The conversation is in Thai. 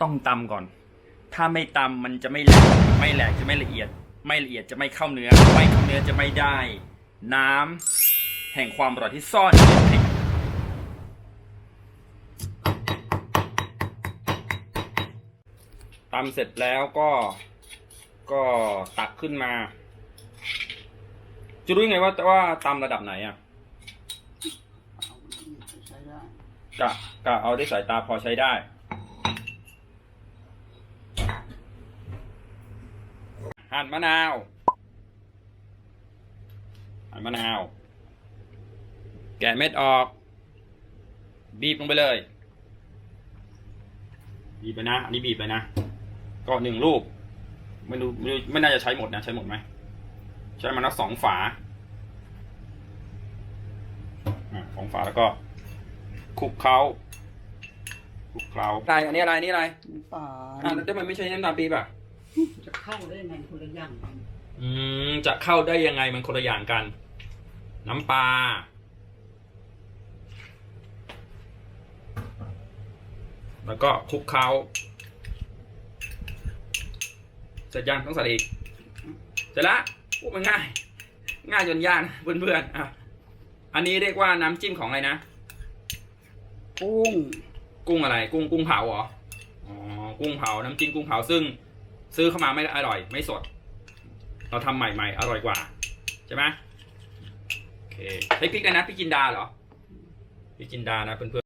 ต้องตำก่อน ถ้าไม่ตำมันจะไม่แหลกไม่แหลกจะไม่ละเอียด ไม่ละเอียดจะไม่เข้าเนื้อ ไม่เข้าเนื้อจะไม่ได้ น้ำแห่งความอร่อยที่ซ่อนอยู่ในพริกตำเสร็จแล้วก็ก็ตักขึ้นมา จะรู้ยังไงว่าว่าตำระดับไหนอะใช้ได้กะกะเอาได้สายตาพอใช้ได้ หั่นมะนาวหั่นมะนาว แกะเม็ดออก บีบลงไปเลย บีบไปนะอันนี้บีบไปนะก็หนึ่งลูกไม่รู้ไม่รู้ไม่น่าจะใช้หมดนะใช้หมดไหมใช้มาแล้วสองฝาอะสองฝาแล้วก็คลุกเคล้าคลุกเคล้าอะไรอันนี้อะไรอันนี้อะไรน้ำปลาอ่าแล้วทำไมไม่ใช้น้ำตาลปี๊บอะจะ เข้าได้ไงคนละอย่างกันอืมจะเข้าได้ยังไงมันคนละอย่างกัน น้ำปลาแล้วก็คลุกเคล้าเสร็จยังต้องใส่อีกเสร็จละพูดมันง่าย ง่ายจนยากนะเพื่อนๆอะอันนี้เรียกว่าน้ำจิ้มของอะไรนะ กุ้ง กุ้งอะไร กุ้งกุ้งเผาเหรออ๋อกุ้งเผาน้ำจิ้มกุ้งเผาซึ่ง ซื้อเข้ามาไม่อร่อย ไม่สด เราทำใหม่ๆ อร่อยกว่า ใช่ไหมโอเคใช้พริกอะไรนะพริกจินดาเหรอพริกจินดานะเพื่อน